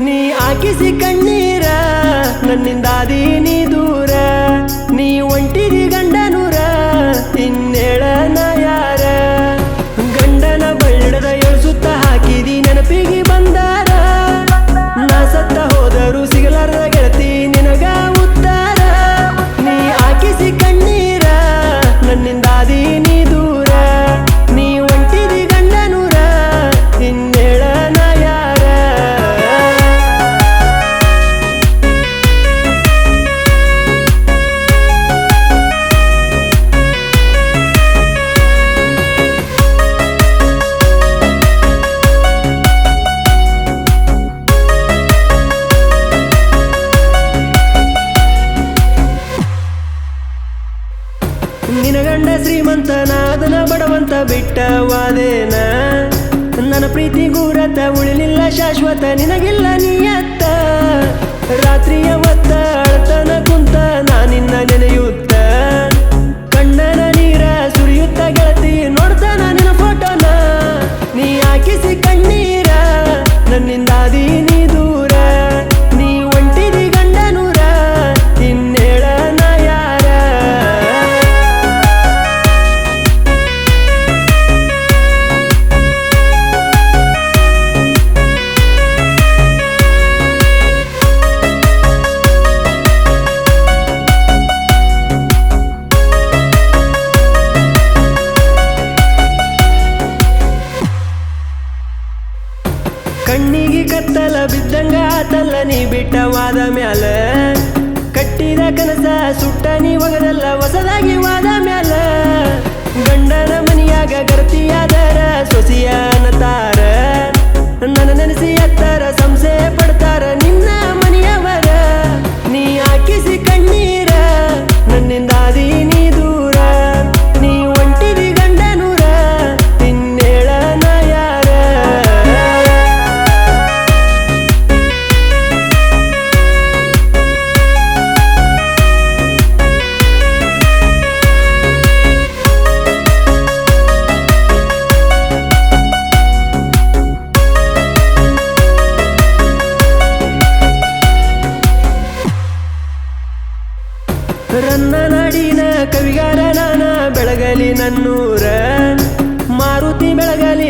ನೀ ಹಾಕಿಸಿ ಕಣ್ಣೀರ ನನ್ನಿಂದಾದೀನಿ ದೂರ. ನಿನ ಗಂಡ ಶ್ರೀಮಂತ ಅದನ್ನ ಬಡವಂತ ಬಿಟ್ಟವಾದೇನ ನನ್ನ ಪ್ರೀತಿ ಗೂರತ ಉಳಿಲಿಲ್ಲ ಶಾಶ್ವತ ನಿನಗಿಲ್ಲ ನೀಯತ್ತ. ರಾತ್ರಿಯ ಕಣ್ಣಿಗೆ ಕತ್ತಲ ಬಿದ್ದಂಗ ಆತಲ್ಲ ನೀ ಬಿಟ್ಟವಾದ ಮ್ಯಾಲ. ಕಟ್ಟಿದ ಕನಸ ಸುಟ್ಟ ನೀ ಒಗದಲ್ಲ ಹೊಸದಾಗಿ ವಾದ ಮ್ಯಾಲ. ಗಂಡನ ಮನಿಯಾಗ ಗರ್ತಿಯಾದರ ಸೊಸಿಯನ ತಾರ ರನ್ನ ಕವಿಗಾರ ನಾನ ಬೆಳಗಲಿ ನನ್ನೂರ ಮಾರುತಿ ಬೆಳಗಲಿ